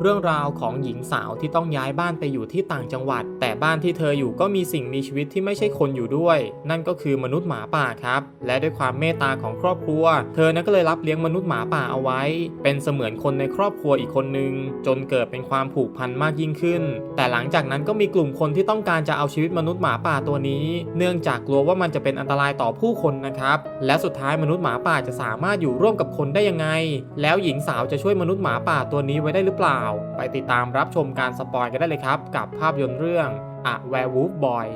เรื่องราวของหญิงสาวที่ต้องย้ายบ้านไปอยู่ที่ต่างจังหวัด แต่บ้านที่เธออยู่ก็มีสิ่งมีชีวิตที่ไม่ใช่คนอยู่ด้วย นั่นก็คือมนุษย์หมาป่าครับ และด้วยความเมตตาของครอบครัว เธอนั้นก็เลยรับเลี้ยงมนุษย์หมาป่าเอาไว้ เป็นเสมือนคนในครอบครัวอีกคนนึง จนเกิดเป็นความผูกพันมากยิ่งขึ้น แต่หลังจากนั้นก็มีกลุ่มคนที่ต้องการจะเอาชีวิตมนุษย์หมาป่าตัวนี้ เนื่องจากกลัวว่ามันจะเป็นอันตรายต่อผู้คนนะครับและสุดท้ายมนุษย์หมาป่าจะสามารถอยู่ร่วมกับคนได้ยังไง แล้วหญิงสาวจะช่วยมนุษย์หมาป่าตัวนี้ไว้ได้หรือเปล่าไปติดตามรับชมการสปอยกันได้เลยครับ กับภาพยนตร์เรื่อง A Werewolf Boy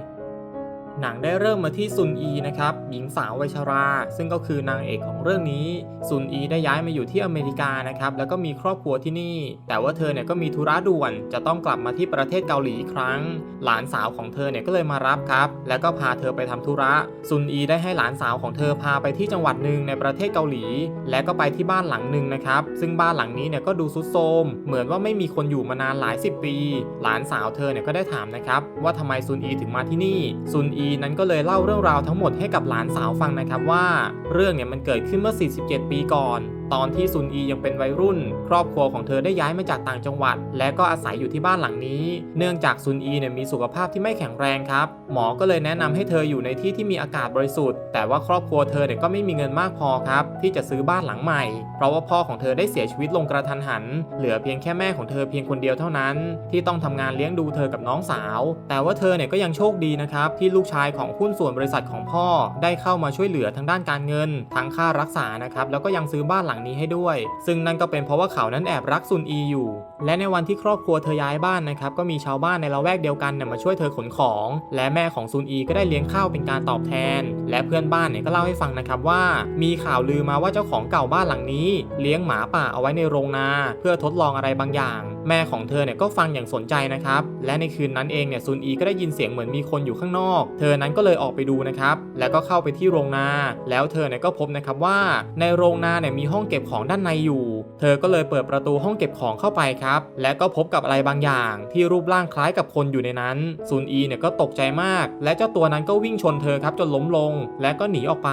หนังได้เริ่มมาที่ซุนอีนะครับหญิงสาววัยชรา ซึ่งก็คือนางเอกของเรื่องนี้ซุนอีได้ย้ายมาอยู่ที่อเมริกานะครับแล้วก็มีครอบครัวที่นี่ แต่ว่าเธอเนี่ยก็มีธุระด่วนจะต้องกลับมาที่ประเทศเกาหลีอีกครั้ง หลานสาวของเธอเนี่ยก็เลยมารับครับ แล้วก็พาเธอไปทำธุระซุนอีได้ให้หลานสาวของเธอพาไปที่จังหวัดหนึ่งในประเทศเกาหลี และก็ไปที่บ้านหลังหนึ่งนะครับซึ่งบ้านหลังนี้เนี่ยก็ดูซุดโทมเหมือนว่าไม่มีคนอยู่มานานหลายสิบปี หลานสาวเธอเนี่ยก็ได้ถามนะครับว่าทำไมซุนอีถึงมาที่นี่ซุนอีนั้นก็เลยเล่าเรื่องราวทั้งหมดให้กับหลานสาวฟังนะครับว่า เรื่องเนี่ยมันเกิดขึ้นเมื่อ 47 ปีก่อน ตอนที่ซุนอียังเป็นวัยรุ่น ครอบครัวของเธอได้ย้ายมาจากต่างจังหวัด และก็อาศัยอยู่ที่บ้านหลังนี้ เนื่องจากซุนอีเนี่ยมีสุขภาพที่ไม่แข็งแรงครับ หมอก็เลยแนะนำให้เธออยู่ในที่ที่มีอากาศบริสุทธิ์ แต่ว่าครอบครัวเธอเนี่ยก็ไม่มีเงินมากพอครับ ที่จะซื้อบ้านหลังใหม่ เพราะว่าพ่อของเธอได้เสียชีวิตลงกระทันหัน เหลือเพียงแค่แม่ของเธอเพียงคนเดียวเท่านั้น ที่ต้องทำงานเลี้ยงดูเธอกับน้องสาว แต่ว่าเธอเนี่ยก็ยังโชคดีนะครับที่ลูกชายของหุ้นส่วนบริษัทของพ่อ ได้เข้ามาช่วยเหลือทางด้านการเงินทั้งค่ารักษานะครับแล้วก็ยังซื้อบ้านหลังนี้ให้ด้วย ซึ่งนั่นก็เป็นเพราะว่าเขานั้นแอบรักซุนอีอยู่ และในวันที่ครอบครัวเธอย้ายบ้านนะครับก็มีชาวบ้านในละแวกเดียวกันเนี่ยมาช่วยเธอขนของ และแม่ของซุนอีก็ได้เลี้ยงข้าวเป็นการตอบแทน และเพื่อนบ้านเนี่ยก็เล่าให้ฟังนะครับว่า มีข่าวลือมาว่าเจ้าของเก่าบ้านหลังนี้ เลี้ยงหมาป่าเอาไว้ในโรงนา เพื่อทดลองอะไรบางอย่าง แม่ของเธอเนี่ยก็ฟังอย่างสนใจนะครับ และในคืนนั้นเองเนี่ยซุนอีก็ได้ยินเสียงเหมือนมีคนอยู่ข้างนอก เธอนั้นก็เลยออกไปดูนะครับ แล้วก็เข้าไปที่โรงนา แล้วเธอเนี่ยก็พบนะครับว่า ในโรงนาเนี่ยมีห้องเก็บของด้านในอยู่ เธอก็เลยเปิดประตูห้องเก็บของเข้าไปครับ และก็พบกับอะไรบางอย่าง ที่รูปร่างคล้ายกับคนอยู่ในนั้น ซุนอีเนี่ยก็ตกใจมาก และเจ้าตัวนั้นก็วิ่งชนเธอครับจนล้มลง และก็หนีออกไป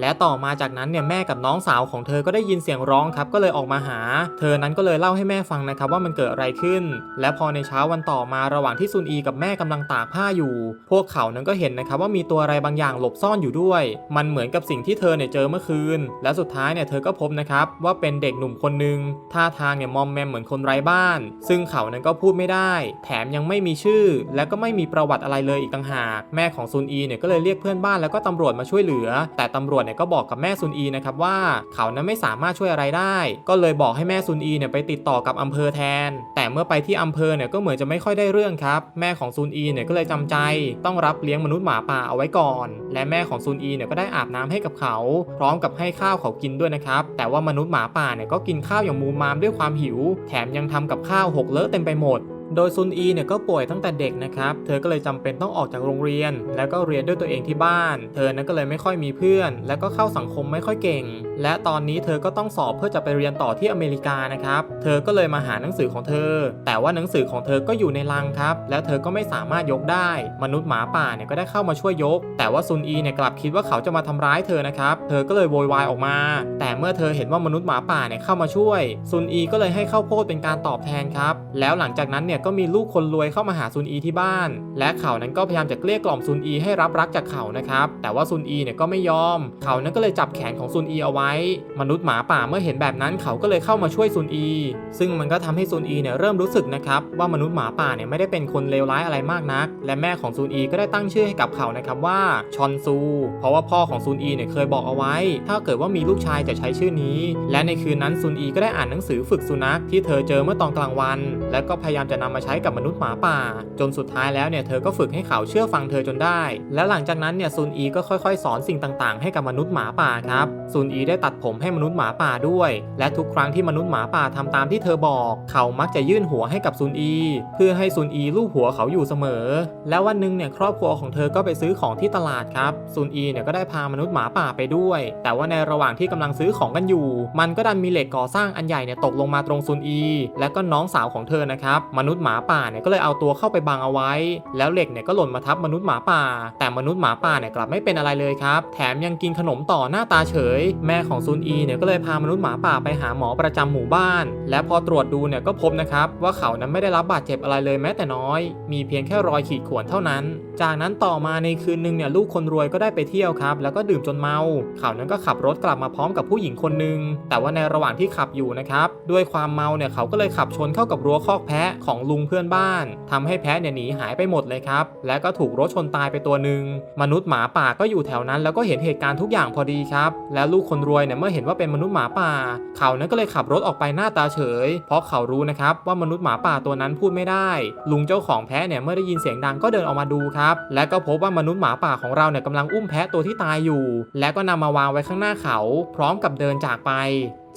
และต่อมาจากนั้นเนี่ยแม่กับน้องสาวของเธอก็ได้ยินเสียงร้องครับก็เลยออกมาหา เธอนั้นก็เลยเล่าให้แม่ฟังนะครับว่ามันเกิดอะไรขึ้น และพอในเช้าวันต่อมาระหว่างที่ซุนอีกับแม่กำลังตากผ้าอยู่ พวกเขานั้นก็เห็นนะครับว่ามีตัวอะไรบางอย่างหลบซ่อนอยู่ด้วย มันเหมือนกับสิ่งที่เธอเนี่ยเจอเมื่อคืน และสุดท้ายเนี่ยเธอก็พบนะครับว่าเป็นเด็กหนุ่มคนหนึ่งท่าทางเนี่ยมอมแมมเหมือนคนไร้บ้าน ซึ่งเขานั้นก็พูดไม่ได้ แถมยังไม่มีชื่อ และก็ไม่มีประวัติอะไรเลยอีกต่างหากแม่ของซุนอีเนี่ยก็เลยเรียกเพื่อนบ้านแล้วก็ตำรวจมาช่วยเหลือ แต่ตำรวจเนี่ยก็บอกกับแม่ซุนอีนะครับว่า เขานั้นไม่สามารถช่วยอะไรได้ ก็เลยบอกให้แม่ซุนอีเนี่ยไปติดต่อกับอำเภอแทนแต่เมื่อไปที่อำเภอเนี่ยก็เหมือนจะไม่ค่อยได้เรื่องครับ แม่ของซูนอีเนี่ยก็เลยจำใจ ต้องรับเลี้ยงมนุษย์หมาป่าเอาไว้ก่อน และแม่ของซูนอีเนี่ยก็ได้อาบน้ำให้กับเขา พร้อมกับให้ข้าวเขากินด้วยนะครับ แต่ว่ามนุษย์หมาป่าเนี่ยก็กินข้าวอย่างมูมามด้วยความหิว แถมยังทำกับข้าวหกเลอะเต็มไปหมด โดยซุนอีเนี่ยก็ป่วยตั้งแต่เด็กนะครับ เธอก็เลยจำเป็นต้องออกจากโรงเรียน แล้วก็เรียนด้วยตัวเองที่บ้าน เธอนั้นก็เลยไม่ค่อยมีเพื่อน แล้วก็เข้าสังคมไม่ค่อยเก่ง และตอนนี้เธอก็ต้องสอบเพื่อจะไปเรียนต่อที่อเมริกานะครับ เธอก็เลยมาหาหนังสือของเธอ แต่ว่าหนังสือของเธอก็อยู่ในลังครับ แล้วเธอก็ไม่สามารถยกได้ มนุษย์หมาป่าเนี่ยก็ได้เข้ามาช่วยยก แต่ว่าซุนอีเนี่ยกลับคิดว่าเขาจะมาทำร้ายเธอนะครับ เธอก็เลยโวยวายออกมา แต่เมื่อเธอเห็นว่ามนุษย์หมาป่าเนี่ยเข้ามาช่วย ซุนอีก็เลยให้ข้าวโพดเป็นการตอบแทนครับ แล้วหลังจากนั้นเนี่ยก็มีลูกคนรวยเข้ามาหาซุนอีที่บ้าน และเขานั้นก็พยายามจะเกลี้ยกล่อมซุนอีให้รับรักจากเขานะครับแต่ว่าซุนอีเนี่ยก็ไม่ยอม เขานั้นก็เลยจับแขนของซุนอีเอาไว้ มนุษย์หมาป่าเมื่อเห็นแบบนั้นเขาก็เลยเข้ามาช่วยซุนอี ซึ่งมันก็ทำให้ซุนอีเนี่ยเริ่มรู้สึกนะครับว่ามนุษย์หมาป่าเนี่ยไม่ได้เป็นคนเลวร้ายอะไรมากนัก และแม่ของซุนอีก็ได้ตั้งชื่อให้กับเขานะครับว่าชอนซู เพราะว่าพ่อของซุนอีเนี่ยเคยบอกเอาไว้ ถ้าเกิดว่ามีลูกชายจะใช้ชื่อนี้ และในคืนนั้นซุนอีก็ได้อ่านหนังสือฝึกสุนัขที่เธอเจอเมื่อตอนกลางวัน และก็พยายามจะนำมาใช้กับมนุษย์หมาป่า จนสุดท้ายแล้วเนี่ยเธอก็ฝึกให้เขาเชื่อฟังเธอจนได้ และหลังจากนั้นเนี่ยซุนอีก็ค่อยๆ สอนสิ่งต่างๆ ให้กับมนุษย์หมาป่าครับซุนอีได้ตัดผมให้มนุษย์หมาป่าด้วย และทุกครั้งที่มนุษย์หมาป่าทำตามที่เธอบอก เขามักจะยื่นหัวให้กับซุนอี เพื่อให้ซุนอีลูบหัวเขาอยู่เสมอ แล้ววันหนึ่งเนี่ยครอบครัวของเธอก็ไปซื้อของที่ตลาดครับซุนอีเนี่ยก็ได้พามนุษย์หมาป่าไปด้วย แต่ว่าในระหว่างที่กำลังซื้อของกันอยู่ มันก็ดันมีเหล็กก่อสร้างอันใหญ่เนี่ยตกลงมาตรงซุนอี และก็น้องสาวของเธอนะครับมนุษษย์หมาป่าเนี่ยก็เลยเอาตัวเข้าไปบังเอาไว้ แล้วเหล็กเนี่ยก็หล่นมาทับมนุษย์หมาป่า แต่มนุษย์หมาป่าเนี่ยกลับไม่เป็นอะไรเลยครับ แถมยังกินขนมต่อหน้าตาเฉย แม่ของซุนอีเนี่ยก็เลยพามนุษย์หมาป่าไปหาหมอประจำหมู่บ้าน และพอตรวจดูเนี่ยก็พบนะครับว่าเขานั้นไม่ได้รับบาดเจ็บอะไรเลยแม้แต่น้อย มีเพียงแค่รอยขีดข่วนเท่านั้น จากนั้นต่อมาในคืนหนึ่งเนี่ยลูกคนรวยก็ได้ไปเที่ยวครับ แล้วก็ดื่มจนเมา เขานั้นก็ขับรถกลับมาพร้อมกับผู้หญิงคนหนึ่งแต่ว่าในระหว่างที่ขับอยู่นะครับด้วยความเมาเนี่ยเขาก็เลยขับชนเข้ากับรั้วคอกแพะของลุงเพื่อนบ้านทำให้แพะเนี่ยหนีหายไปหมดเลยครับ และก็ถูกรถชนตายไปตัวหนึ่งมนุษย์หมาป่าก็อยู่แถวนั้น แล้วก็เห็นเหตุการณ์ทุกอย่างพอดีครับ แล้วลูกคนรวยเนี่ยเมื่อเห็นว่าเป็นมนุษย์หมาป่า เขานั้นก็เลยขับรถออกไปหน้าตาเฉย เพราะเขารู้นะครับว่ามนุษย์หมาป่าตัวนั้นพูดไม่ได้ ลุงเจ้าของแพะเนี่ยเมื่อได้ยินเสียงดังก็เดินออกมาดูครับ และก็พบว่ามนุษย์หมาป่าของเราเนี่ยกำลังอุ้มแพะตัวที่ตายอยู่ และก็นำมาวางไว้ข้างหน้าเขา พร้อมกับเดินจากไป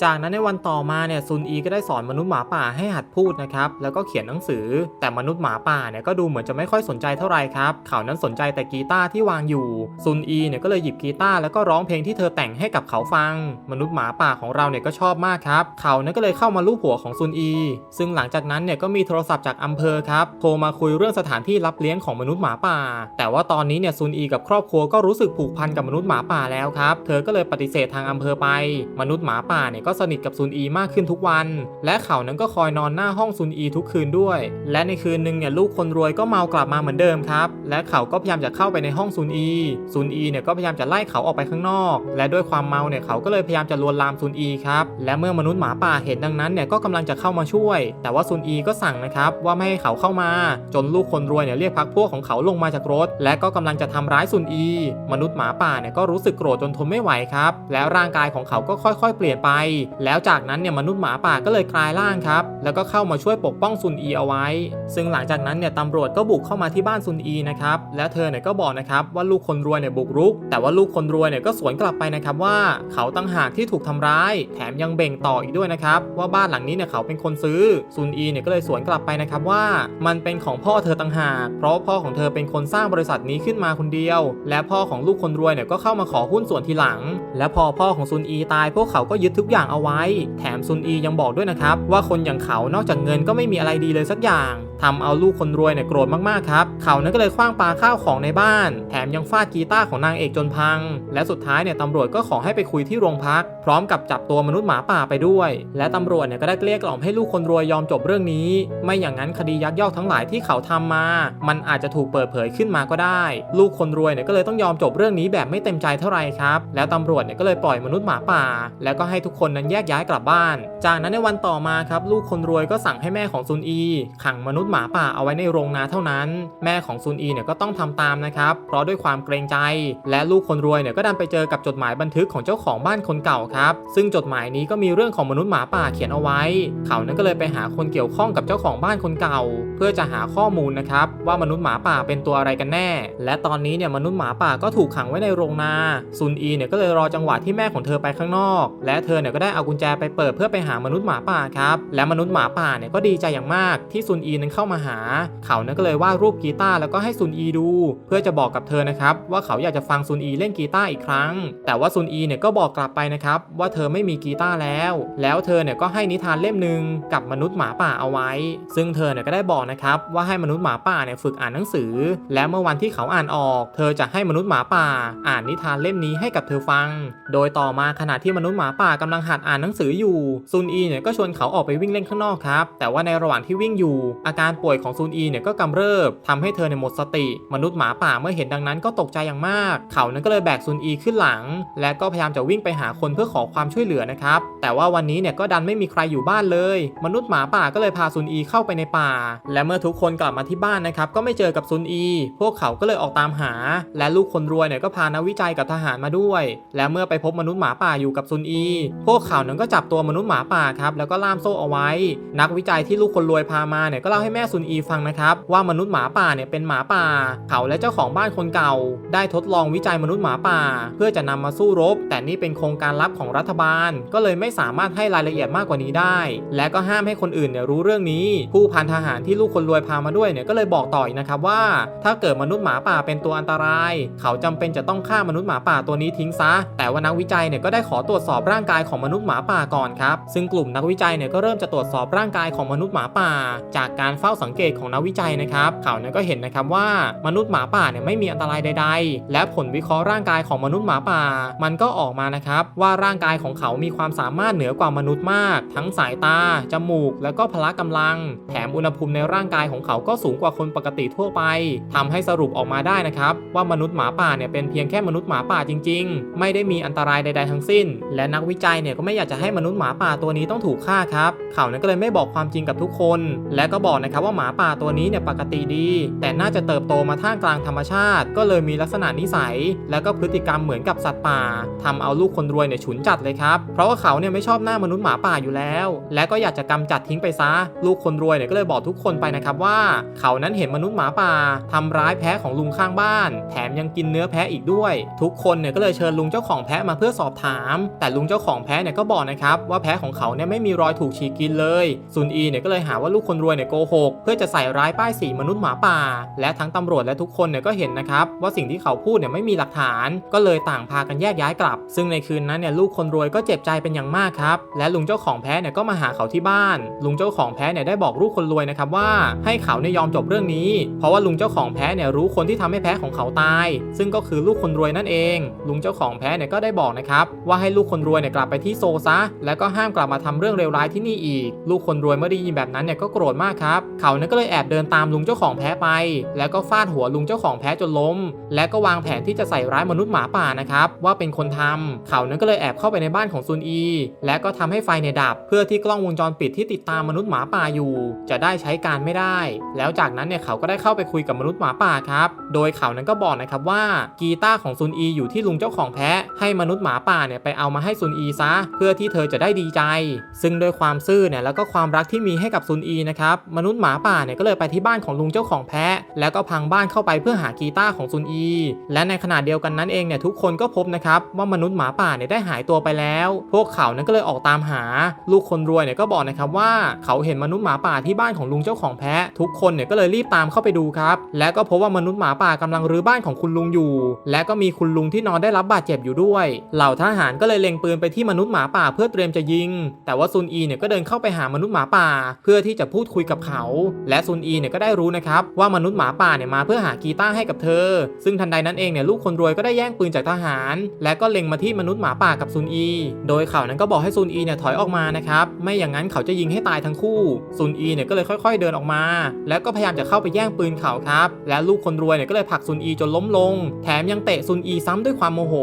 จากนั้นในวันต่อมาเนี่ยซุนอีก็ได้สอนมนุษย์หมาป่าให้หัดพูดนะครับแล้วก็เขียนหนังสือ แต่มนุษย์หมาป่าเนี่ยก็ดูเหมือนจะไม่ค่อยสนใจเท่าไหร่ครับเขานั้นสนใจแต่กีตาร์ที่วางอยู่ซุนอีเนี่ยก็เลยหยิบกีตาร์แล้วก็ร้องเพลงที่เธอแต่งให้กับเขาฟัง มนุษย์หมาป่าของเราเนี่ยก็ชอบมากครับเขานั้นก็เลยเข้ามาลูบหัวของซุนอี ซึ่งหลังจากนั้นเนี่ยก็มีโทรศัพท์จากอำเภอครับโทรมาคุยเรื่องสถานที่รับเลี้ยงของมนุษย์หมาป่า แต่ว่าตอนนี้เนี่ยซุนอีกับครอบครัวก็รู้สึกผูกพันกับมนุษย์หมาป่าแล้วครับเธอก็เลยปฏิเสธทางอำเภอไป มนุษย์หมาป่าเนี่ยก็สนิทกับซุนอีมากขึ้นทุกวัน และเขานั้นก็คอยนอนหน้าห้องซุนอีทุกคืนด้วย และในคืนหนึ่งเนี่ยลูกคนรวยก็เมากลับมาเหมือนเดิมครับ และเขาก็พยายามจะเข้าไปในห้องซุนอีซุนอีเนี่ยก็พยายามจะไล่เขาออกไปข้างนอก และด้วยความเมาเนี่ยเขาก็เลยพยายามจะลวนลามซุนอีครับและเมื่อมนุษย์หมาป่าเห็นดังนั้นเนี่ยก็กำลังจะเข้ามาช่วย แต่ว่าซุนอีก็สั่งนะครับว่าไม่ให้เขาเข้ามา จนลูกคนรวยเนี่ยเรียกพักพวกของเขาลงมาจากรถ และก็กำลังจะทำร้ายซุนอี มนุษย์หมาป่าเนี่ยก็รู้สึกโกรธจนทนไม่ไหวครับ แล้วร่างกายของเขาก็ค่อยๆ เปลี่ยนไปแล้วจากนั้นเนี่ยมนุษย์หมาป่าก็เลยกลายร่างครับ แล้วก็เข้ามาช่วยปกป้องซุนอีเอาไว้ ซึ่งหลังจากนั้นเนี่ยตำรวจก็บุกเข้ามาที่บ้านซุนอีนะครับ แล้วเธอเนี่ยก็บอกนะครับว่าลูกคนรวยเนี่ยบุกรุก แต่ว่าลูกคนรวยเนี่ยก็สวนกลับไปนะครับว่าเขาตั้งหากที่ถูกทำร้าย แถมยังเบ่งต่ออีกด้วยนะครับว่าบ้านหลังนี้เนี่ยเขาเป็นคนซื้อ ซุนอีเนี่ยก็เลยสวนกลับไปนะครับว่า มันเป็นของพ่อเธอต่างหาก เพราะพ่อของเธอเป็นคนสร้างบริษัทนี้ขึ้นมาคนเดียว และพ่อของลูกคนรวยเนี่ยก็เข้ามาขอหุ้นส่วนทีหลัง และพอพ่อของซุนอีตายพวกเขาก็ยึดทุกอย่างเอาไว้ แถมซุนอียังบอกด้วยนะครับ ว่าคนอย่างเขานอกจากเงินก็ไม่มีอะไรดีเลยสักอย่างทำเอาลูกคนรวยเนี่ยโกรธมากๆครับ เขานั้นก็เลยคว้างปาข้าวของในบ้าน แถมยังฟาดกีตาร์ของนางเอกจนพัง และสุดท้ายเนี่ยตำรวจก็ขอให้ไปคุยที่โรงพัก พร้อมกับจับตัวมนุษย์หมาป่าไปด้วย และตำรวจเนี่ยก็ได้เกลี้ยกล่อมให้ลูกคนรวยยอมจบเรื่องนี้ ไม่อย่างนั้นคดียักยอกทั้งหลายที่เขาทำมา มันอาจจะถูกเปิดเผยขึ้นมาก็ได้ ลูกคนรวยเนี่ยก็เลยต้องยอมจบเรื่องนี้แบบไม่เต็มใจเท่าไหร่ครับ แล้วตำรวจเนี่ยก็เลยปล่อยมนุษย์หมาป่า แล้วก็ให้ทุกคนนั้นแยกย้ายกลับบ้าน จากนั้นในวันต่อมาครับลูกคนรวยก็สั่งให้แม่ของซุนอีขังมนุษย์หมาป่าเอาไว้ในโรงนาเท่านั้น แม่ของซุนอีเนี่ยก็ต้องทำตามนะครับ เพราะด้วยความเกรงใจ และลูกคนรวยเนี่ยก็ดันไปเจอกับจดหมายบันทึกของเจ้าของบ้านคนเก่าครับ ซึ่งจดหมายนี้ก็มีเรื่องของมนุษย์หมาป่าเขียนเอาไว้ เขานั้นก็เลยไปหาคนเกี่ยวข้องกับเจ้าของบ้านคนเก่า เพื่อจะหาข้อมูลนะครับว่ามนุษย์หมาป่าเป็นตัวอะไรกันแน่ และตอนนี้เนี่ยมนุษย์หมาป่าก็ถูกขังไว้ในโรงนา ซุนอีเนี่ยก็เลยรอจังหวะที่แม่ของเธอไปข้างนอก และเธอเนี่ยก็ได้เอากุญแจไปเปิดเพื่อไปหามนุษย์หมาป่าครับ และมนุษย์หมาป่าเนี่ยก็ดีใจอย่างมากที่ซุนอีนั้นเข้ามาหา เขานั้นก็เลยวาดรูปกีตาร์แล้วก็ให้ซุนอีดู เพื่อจะบอกกับเธอนะครับว่าเขาอยากจะฟังซุนอีเล่นกีตาร์อีกครั้ง แต่ว่าซุนอีเนี่ยก็บอกกลับไปนะครับว่าเธอไม่มีกีตาร์แล้ว แล้วเธอเนี่ยก็ให้นิทานเล่มหนึ่งกับมนุษย์หมาป่าเอาไว้ ซึ่งเธอเนี่ยก็ได้บอกนะครับว่าให้มนุษย์หมาป่าเนี่ยฝึกอ่านหนังสือ และเมื่อวันที่เขาอ่านออก เธอจะให้มนุษย์หมาป่า อ่านนิทานเล่มนี้ให้กับเธอฟัง โดยต่อมาขณะที่มนุษย์หมาป่ากำลังหัดอ่านหนังสืออยู่ซุนอีเนี่ยก็ชวนเขาออกไปวิ่งเล่นข้างนอกครับแต่ว่าในระหว่างที่วิ่งอยู่อาการการป่วยของซุนอีเนี่ยก็กำเริบทำให้เธอเนี่ยหมดสติ มนุษย์หมาป่าเมื่อเห็นดังนั้นก็ตกใจอย่างมาก เขานั้นก็เลยแบกซุนอีขึ้นหลัง และก็พยายามจะวิ่งไปหาคนเพื่อขอความช่วยเหลือนะครับ แต่ว่าวันนี้เนี่ยก็ดันไม่มีใครอยู่บ้านเลย มนุษย์หมาป่าก็เลยพาซุนอีเข้าไปในป่า และเมื่อทุกคนกลับมาที่บ้านนะครับก็ไม่เจอกับซุนอี พวกเขาก็เลยออกตามหา และลูกคนรวยเนี่ยก็พานักวิจัยกับทหารมาด้วย และเมื่อไปพบมนุษย์หมาป่าอยู่กับซุนอี พวกเขานั้นก็จับตัวมนุษย์หมาป่าครับแล้วก็ล่ามโซ่เอาไว้ นักวิจัยที่ลูกคนรวยพามาเนี่ยก็เล่าให้แม่ซุนอีฟังนะครับ ว่ามนุษย์หมาป่าเนี่ยเป็นหมาป่า เขาและเจ้าของบ้านคนเก่า ได้ทดลองวิจัยมนุษย์หมาป่า เพื่อจะนำมาสู้รบ แต่นี่เป็นโครงการลับของรัฐบาล ก็เลยไม่สามารถให้รายละเอียดมากกว่านี้ได้ และก็ห้ามให้คนอื่นเนี่ยรู้เรื่องนี้ ผู้พันทหารที่ลูกคนรวยพามาด้วยเนี่ยก็เลยบอกต่ออีกนะครับว่า ถ้าเกิดมนุษย์หมาป่าเป็นตัวอันตราย เขาจำเป็นจะต้องฆ่ามนุษย์หมาป่าตัวนี้ทิ้งซะ แต่ว่านักวิจัยเนี่ยก็ได้ขอตรวจสอบร่างกายของมนุษย์หมาป่าก่อนครับ ซึ่งกลุ่มนักวิจัยเนี่ยก็เริ่มจะตรวจสอบร่างกายของมนุษย์หมาป่า จากการเฝ้าฝ้าสังเกตของนักวิจัยนะครับเขาเนี่ยก็เห็นนะครับว่ามนุษย์หมาป่าเนี่ยไม่มีอันตรายใด ๆ และผลวิเคราะห์ร่างกายของมนุษย์หมาป่า มันก็ออกมานะครับว่าร่างกายของเขามีความสามารถเหนือกว่ามนุษย์มาก ทั้งสายตา จมูก แล้วก็พละกำลัง แถมอุณหภูมิในร่างกายของเขาก็สูงกว่าคนปกติทั่วไปทำให้สรุปออกมาได้นะครับว่ามนุษย์หมาป่าเนี่ยเป็นเพียงแค่มนุษย์หมาป่าจริง ๆ ไม่ได้มีอันตรายใด ๆ ทั้งสิ้น และนักวิจัยเนี่ยก็ไม่อยากจะให้มนุษย์หมาป่าตัวนี้ต้องถูกฆ่าครับเขาเนี่ยก็เลยไม่บอกความจริงกับทุกคน และก็บอกนะครับว่าหมาป่าตัวนี้เนี่ยปกติดี แต่น่าจะเติบโตมาท่ามกลางธรรมชาติ ก็เลยมีลักษณะนิสัย และก็พฤติกรรมเหมือนกับสัตว์ป่าทำเอาลูกคนรวยเนี่ยฉุนจัดเลยครับเพราะว่าเขาเนี่ยไม่ชอบหน้ามนุษย์หมาป่าอยู่แล้ว และก็อยากจะกำจัดทิ้งไปซะ ลูกคนรวยเนี่ยก็เลยบอกทุกคนไปนะครับว่า เขานั้นเห็นมนุษย์หมาป่าทำร้ายแพะของลุงข้างบ้าน แถมยังกินเนื้อแพะอีกด้วย ทุกคนเนี่ยก็เลยเชิญลุงเจ้าของแพะมาเพื่อสอบถาม แต่ลุงเจ้าของแพะเนี่ยก็บอกนะครับว่าแพะของเขาเนี่ยไม่มีรอยถูกฉีกกินเลยซุนอีเนี่ยก็เลยหาว่าลูกคนรวยเนี่ยโกหกเพื่อจะใส่ร้ายป้ายสีมนุษย์หมาป่า และทั้งตำรวจและทุกคนเนี่ยก็เห็นนะครับว่าสิ่งที่เขาพูดเนี่ยไม่มีหลักฐาน ก็เลยต่างพากันแยกย้ายกลับ ซึ่งในคืนนั้นเนี่ยลูกคนรวยก็เจ็บใจเป็นอย่างมากครับ และลุงเจ้าของแพะเนี่ยก็มาหาเขาที่บ้าน ลุงเจ้าของแพะเนี่ยได้บอกลูกคนรวยนะครับว่าให้เขาเนี่ยยอมจบเรื่องนี้ เพราะว่าลุงเจ้าของแพะเนี่ยรู้คนที่ทำให้แพะของเขาตาย ซึ่งก็คือลูกคนรวยนั่นเอง ลุงเจ้าของแพะเนี่ยก็ได้บอกนะครับว่าให้ลูกคนรวยเนี่ยกลับไปที่โซซะ แล้วก็ห้ามกลับมาทำเรื่องเลวร้ายที่นี่อีก ลูกคนรวยเมื่อได้ยินแบบนั้นเนี่ยก็โกรธมากครับเขาเนี่ยก็เลยแอบเดินตามลุงเจ้าของแพะไป แล้วก็ฟาดหัวลุงเจ้าของแพะจนล้ม และก็วางแผนที่จะใส่ร้ายมนุษย์หมาป่านะครับว่าเป็นคนทำเขาเนี่ยก็เลยแอบเข้าไปในบ้านของซุนอี และก็ทำให้ไฟเนี่ยดับ เพื่อที่กล้องวงจรปิดที่ติดตามมนุษย์หมาป่าอยู่ จะได้ใช้การไม่ได้ แล้วจากนั้นเนี่ยเขาก็ได้เข้าไปคุยกับมนุษย์หมาป่าครับ โดยเขานั้นก็บอกนะครับว่ากีตาร์ของซุนอีอยู่ที่ลุงเจ้าของแพะให้มนุษย์หมาป่าเนี่ยไปเอามาให้ซุนอีซะ เพื่อที่เธอจะได้ดีใจ ซึ่งด้วยความซื่อเนี่ยแล้วก็ความรักที่มีให้กับซุนอีนะครับมนุษย์หมาป่าเนี่ยก็เลยไปที่บ้านของลุงเจ้าของแพะ แล้วก็พังบ้านเข้าไปเพื่อหากีตาร์ของซุนอี และในขณะเดียวกันนั้นเองเนี่ยทุกคนก็พบนะครับว่ามนุษย์หมาป่าเนี่ยได้หายตัวไปแล้ว พวกเขานั้นก็เลยออกตามหา ลูกคนรวยเนี่ยก็บอกนะครับว่าเขาเห็นมนุษย์หมาป่าที่บ้านของลุงเจ้าของแพะ ทุกคนเนี่ยก็เลยรีบตามเข้าไปดูครับและก็พบว่ามนุษย์หมาป่ากำลังรื้อบ้านของคุณลุงอยู่ และก็มีคุณลุงที่นอนได้รับบาดเจ็บอยู่ด้วย เหล่าทหารก็เลยเล็งปืนไปที่มนุษย์หมาป่าเพื่อเตรียมจะยิง แต่ว่าซุนอีเนี่ยก็เดินเข้าไปหามนุษย์หมาป่า เพื่อที่จะพูดคุยกับเขาและซุนอีเนี่ยก็ได้รู้นะครับว่ามนุษย์หมาป่าเนี่ยมาเพื่อหากีตาร์ให้กับเธอ ซึ่งทันใดนั้นเองเนี่ยลูกคนรวยก็ได้แย่งปืนจากทหาร และก็เล็งมาที่มนุษย์หมาป่ากับซุนอี โดยเขานั้นก็บอกให้ซุนอีเนี่ยถอยออกมานะครับไม่อย่างนั้นเขาจะยิงให้ตายทั้งคู่ซุนอีเนี่ยก็เลยค่อย ๆ เดินออกมา แล้วก็พยายามจะเข้าไปแย่งปืนเขาครับและลูกคนรวยเนี่ยก็เลยผลักซุนอีจนล้มลง แถมยังเตะซุนอีซ้ำด้วยความโมโห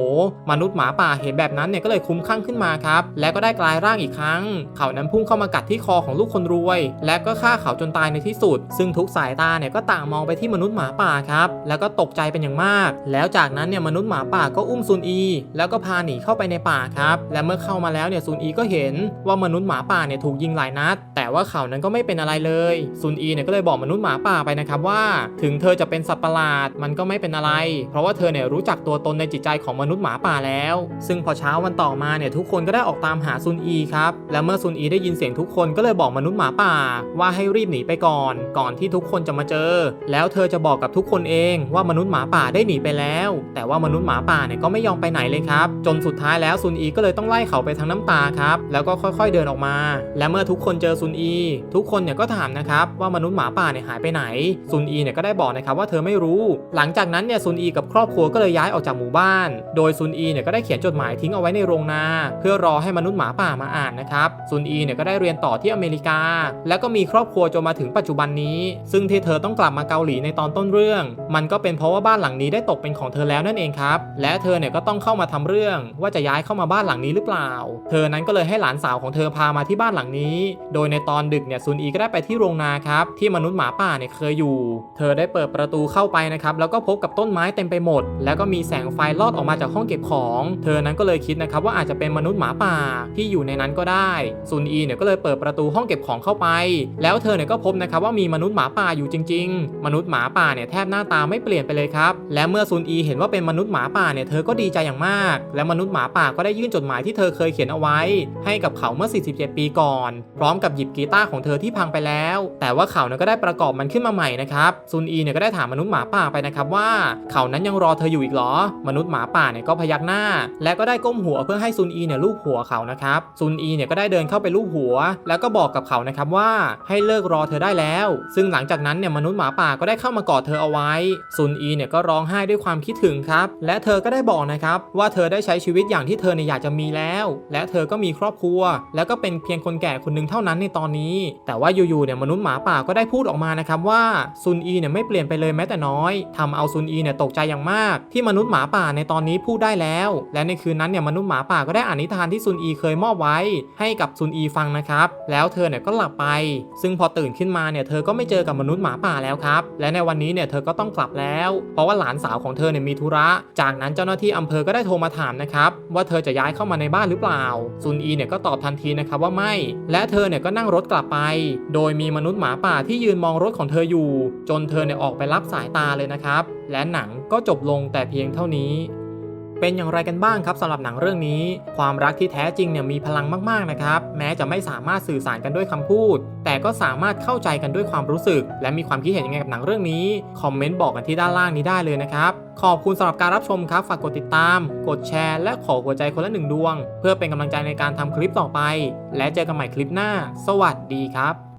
มนุษย์หมาป่าเห็นแบบนั้นเนี่ยก็เลยคลุ้มคลั่งขึ้นมาครับและก็ได้กลายร่างอีกครั้ง เขานั้นพุ่งเข้ามากัดที่คอของลูกคนรวย และก็ฆ่าเขาจนตายในที่สุด ซึ่งทุกสายตาเนี่ยก็ต่างมองไปที่มนุษย์หมาป่าครับ แล้วก็ตกใจเป็นอย่างมาก แล้วจากนั้นเนี่ยมนุษย์หมาป่าก็อุ้มซุนอี แล้วก็พาหนีเข้าไปในป่าครับ และเมื่อเข้ามาแล้วเนี่ยซุนอีก็เห็นว่ามนุษย์หมาป่าเนี่ยถูกยิงหลายนัด แต่ว่าเขานั้นก็ไม่เป็นอะไรเลยซุนอีเนี่ยก็เลยบอกมนุษย์หมาป่าไปนะครับว่า ถึงเธอจะเป็นสัตว์ประหลาดมันก็ไม่เป็นอะไร เพราะว่าเธอเนี่ยรู้จักตัวตนในจิตใจของมนุษย์หมาป่าแล้ว ซึ่งพอเช้าวันต่อมาเนี่ยทุกคนก็ได้ออกตามหาซุนอีครับและเมื่อซุนอีได้ยินเสียงทุกคนก็เลยบอกมนุษย์หมาป่า ว่าให้รีบหนีไปก่อน ก่อนที่ทุกคนจะมาเจอ แล้วเธอจะบอกกับทุกคนเองว่ามนุษย์หมาป่าได้หนีไปแล้ว แต่ว่ามนุษย์หมาป่าเนี่ยก็ไม่ยอมไปไหนเลยครับ จนสุดท้ายแล้วซุนอีก็เลยต้องไล่เขาไปทางน้ำตาครับ แล้วก็ค่อยๆเดินออกมา และเมื่อทุกคนเจอซุนอี ทุกคนเนี่ยก็ถามนะครับว่ามนุษย์หมาป่าเนี่ยหายไปไหน ซุนอีเนี่ยก็ได้บอกนะครับว่าเธอไม่รู้ หลังจากนั้นเนี่ยซุนอีกับครอบครัวก็เลยย้ายออกจากหมู่บ้าน โดยซุนอีเนี่ยก็ได้เขียนจดหมายทิ้งเอาไว้ในโรงนา เพื่อรอให้มนุษย์หมาป่ามาอ่านนะครับ ซุนอีเนี่ยก็ได้เรียนต่อที่อเมริกา แล้วก็มีครอบครัวจนมาถึงึงปัจจุบันนี้ ซึ่งที่เธอต้องกลับมาเกาหลีในตอนต้นเรื่อง มันก็เป็นเพราะว่าบ้านหลังนี้ได้ตกเป็นของเธอแล้วนั่นเองครับ และเธอเนี่ยก็ต้องเข้ามาทำเรื่องว่าจะย้ายเข้ามาบ้านหลังนี้หรือเปล่า เธอนั้นก็เลยให้หลานสาวของเธอพามาที่บ้านหลังนี้ โดยในตอนดึกเนี่ยซุนอีก็ได้ไปที่โรงนาครับที่มนุษย์หมาป่าเนี่ยเคยอยู่ เธอได้เปิดประตูเข้าไปนะครับแล้วก็พบกับต้นไม้เต็มไปหมด แล้วก็มีแสงไฟลอดออกมาจากห้องเก็บของ เธอนั้นก็เลยคิดนะครับว่าอาจจะเป็นมนุษย์หมาป่าที่อยู่ในนั้นก็ได้ซุนอีเนี่ยก็เลยเปิดประตูห้องเก็บของเข้าไป แล้วเธอเนี่ยก็พบนะครับว่ามีมนุษย์หมาป่าอยู่จริง ๆ มนุษย์หมาป่าเนี่ยแทบหน้าตาไม่เปลี่ยนไปเลยครับ และเมื่อซุนอีเห็นว่าเป็นมนุษย์หมาป่าเนี่ยเธอก็ดีใจอย่างมาก และมนุษย์หมาป่าก็ได้ยื่นจดหมายที่เธอเคยเขียนเอาไว้ ให้กับเขาเมื่อ 47 ปีก่อน พร้อมกับหยิบกีตาร์ของเธอที่พังไปแล้ว แต่ว่าเขาเนี่ยก็ได้ประกอบมันขึ้นมาใหม่นะครับซุนอีเนี่ยก็ได้ถามมนุษย์หมาป่าไปนะครับว่า เขานั้นยังรอเธออยู่อีกเหรอ มนุษย์หมาป่าเนี่ยก็พยักหน้า และก็ได้ก้มหัวเพื่อให้ซุนอีเนี่ยลูบหัวเขานะครับซุนอีเนี่ยก็ได้เดินเข้าไปลูบหัว แล้วก็บอกกับเขานะครับว่าให้เลิกรอเธอได้แล้ว ซึ่งหลังจากนั้นเนี่ยมนุษย์หมาป่าก็ได้เข้ามากอดเธอเอาไว้ ซุนอีเนี่ยก็ร้องไห้ด้วยความคิดถึงครับ และเธอก็ได้บอกนะครับว่าเธอได้ใช้ชีวิตอย่างที่เธอเนี่ยอยากจะมีแล้ว และเธอก็มีครอบครัว แล้วก็เป็นเพียงคนแก่คนหนึ่งเท่านั้นในตอนนี้ แต่ว่าอยู่ๆเนี่ยมนุษย์หมาป่าก็ได้พูดออกมานะครับว่าซุนอีเนี่ยไม่เปลี่ยนไปเลยแม้แต่น้อยทำเอาซุนอีเนี่ยตกใจอย่างมาก ที่มนุษย์หมาป่าในตอนนี้พูดได้แล้ว และในคืนนั้นเนี่ยมนุษย์หมาป่าก็ได้อ่านนิทานที่ซุนอีเคยมอบไว้ ให้กับซุนอีฟังนะครับแล้วเธอเนี่ยก็หลับไป ซึ่งพอตื่นขึ้นมาเนี่ยเธอก็ไม่เจอกับมนุษย์หมาป่าแล้วครับ และในวันนี้เนี่ยเธอก็ต้องกลับแล้ว เพราะว่าหลานสาวของเธอเนี่ยมีธุระ จากนั้นเจ้าหน้าที่อำเภอก็ได้โทรมาถามนะครับว่าเธอจะย้ายเข้ามาในบ้านหรือเปล่า ซุนอีเนี่ยก็ตอบทันทีนะครับว่าไม่ และเธอเนี่ยก็นั่งรถกลับไป โดยมีมนุษย์หมาป่าที่ยืนมองรถของเธออยู่ จนเธอเนี่ยออกไปรับสายตาเลยนะครับ และหนังก็จบลงแต่เพียงเท่านี้ เป็นอย่างไรกันบ้างครับสำหรับหนังเรื่องนี้ ความรักที่แท้จริงเนี่ยมีพลังมากๆนะครับ แม้จะไม่สามารถสื่อสารกันด้วยคำพูด แต่ก็สามารถเข้าใจกันด้วยความรู้สึก และมีความคิดเห็นยังไงกับหนังเรื่องนี้คอมเมนต์บอกกันที่ด้านล่างนี้ได้เลยนะครับขอบคุณสำหรับการรับชมครับฝากกดติดตาม กดแชร์ และขอหัวใจคนละหนึ่งดวง เพื่อเป็นกำลังใจในการทำคลิปต่อไป และเจอกันใหม่คลิปหน้า สวัสดีครับ